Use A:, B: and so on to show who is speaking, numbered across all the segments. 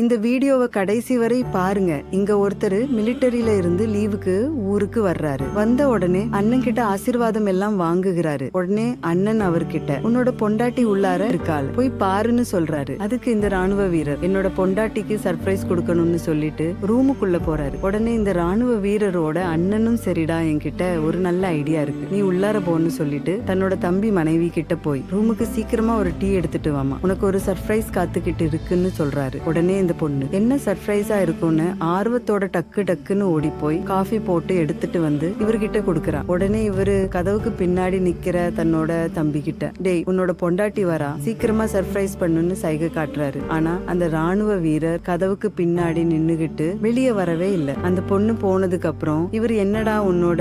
A: இந்த வீடியோவை கடைசி வரை பாருங்க. இங்க ஒருத்தர் மிலிட்டரியில இருந்து லீவுக்கு ஊருக்கு வர்றாரு. வந்த உடனே அண்ணன் கிட்ட ஆசீர்வாதம் எல்லாம் வாங்குகிறாரு. உடனே அண்ணன் அவர்கிட்ட உன்னோட பொண்டாட்டி உள்ளார இருக்காள். போய் பாருன்னு சொல்றாரு. அதுக்கு இந்த ராணுவ வீரர் என்னோட பொண்டாட்டிக்கு சர்ப்ரைஸ் கொடுக்கணும்னு சொல்லிட்டு ரூமுக்குள்ள போறாரு. உடனே இந்த ராணுவ வீரரோட அண்ணனும் சரிடா என்கிட்ட ஒரு நல்ல ஐடியா இருக்கு. நீ உள்ளார போன்னு சொல்லிட்டு தன்னோட தம்பி மனைவி கிட்ட போய் ரூமுக்கு சீக்கிரமா ஒரு டீ எடுத்துட்டு வாமா உனக்கு ஒரு சர்ப்ரைஸ் காத்துக்கிட்டு இருக்குன்னு சொல்றாரு. உடனே அந்த பொண்ணு. என்ன சர்ப்ரைஸா இருக்கும்னு ஆர்வத்தோட டக்கு டக்குன்னு ஓடி போய் காஃபி போட்டு எடுத்துட்டு வந்து இவர்கிட்ட கொடுக்கறா. உடனே இவரு கதவுக்கு பின்னாடி நிக்கிற தன்னோட தம்பி கிட்ட டேய் உன்னோட பொண்டாட்டி வரா. சீக்கிரமா சர்ப்ரைஸ் பண்ணுன்னு சைகை காட்டுறாரு. ஆனா அந்த ராணுவ வீரர் கதவுக்கு பின்னாடி நின்னுகிட்டு வெளியே வரவே இல்லை. அந்த பொண்ணு போனதுக்கு அப்புறம் இவர் என்னடா உன்னோட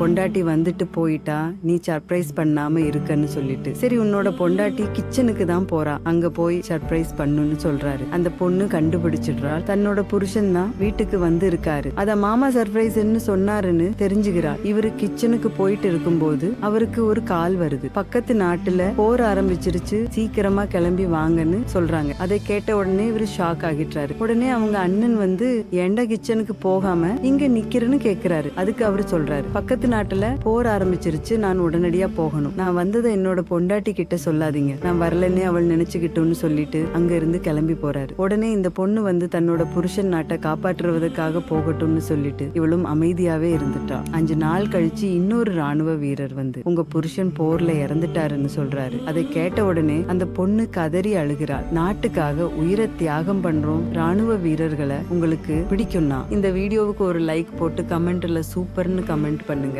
A: பொண்டாட்டி வந்துட்டு போயிட்டா? நீ சர்ப்ரைஸ் பண்ணாம இருக்கன்னு சொல்லிட்டு. சரி உன்னோட பொண்டாட்டி கிச்சனுக்கு தான் போறா. அங்க போய் சர்ப்ரைஸ் பண்ணுன்னு சொல்றாரு. அந்த பொண்ணு கண்டுபிடிச்சிடுறாள். தன்னோட புருஷன் தான் வீட்டுக்கு வந்து இருக்காரு அத மாமா சர்ப்ரைஸ்ன்னு சொன்னாருன்னு தெரிஞ்சுக்கிறாள். இவரு கிச்சனுக்கு போயிட்டு இருக்கும்போது அவருக்கு ஒரு கால் வருது. பக்கத்து நாட்டுல போர் ஆரம்பிச்சிருச்சு. சீக்கிரமா கிளம்பி வாங்கன்னு சொல்றாங்க. அதை கேட்ட உடனே இவரு ஷாக் ஆகிட்டாரு உடனே அவங்க அண்ணன் வந்து எண்ட கிச்சனுக்கு போகாம இங்க நிக்கிறேன்னு கேக்குறாரு. அதுக்கு அவரு சொல்றாரு. பக்கத்து நாட்டுல போர் ஆரம்பிச்சிருச்சு. நான் உடனடியா போகணும். நான் வந்ததை என்னோட பொண்டாட்டி கிட்ட சொல்லாதீங்க. நான் வரலன்னே அவள் நினைச்சுக்கிட்டோன்னு சொல்லிட்டு அங்க இருந்து கிளம்பி போறாரு. உடனே இந்த இந்த பொண்ணு வந்து தன்னோட புருஷன் நாட்டை காப்பாற்றுவதற்காக போகட்டும்னு சொல்லிட்டு இவளும் அமைதியாவே இருந்துட்டா. அஞ்சு நாள் கழிச்சு இன்னொரு ராணுவ வீரர் வந்து உங்க புருஷன் போர்ல இறந்துட்டாருன்னு சொல்றாரு. அதை கேட்ட உடனே அந்த பொண்ணு கதறி அழுகிறாள் நாட்டுக்காக உயிரை தியாகம் பண்றோம். ராணுவ வீரர்களை உங்களுக்கு பிடிக்கும்னா இந்த வீடியோவுக்கு ஒரு லைக் போட்டு கமெண்ட்ல சூப்பர்னு கமெண்ட் பண்ணுங்க.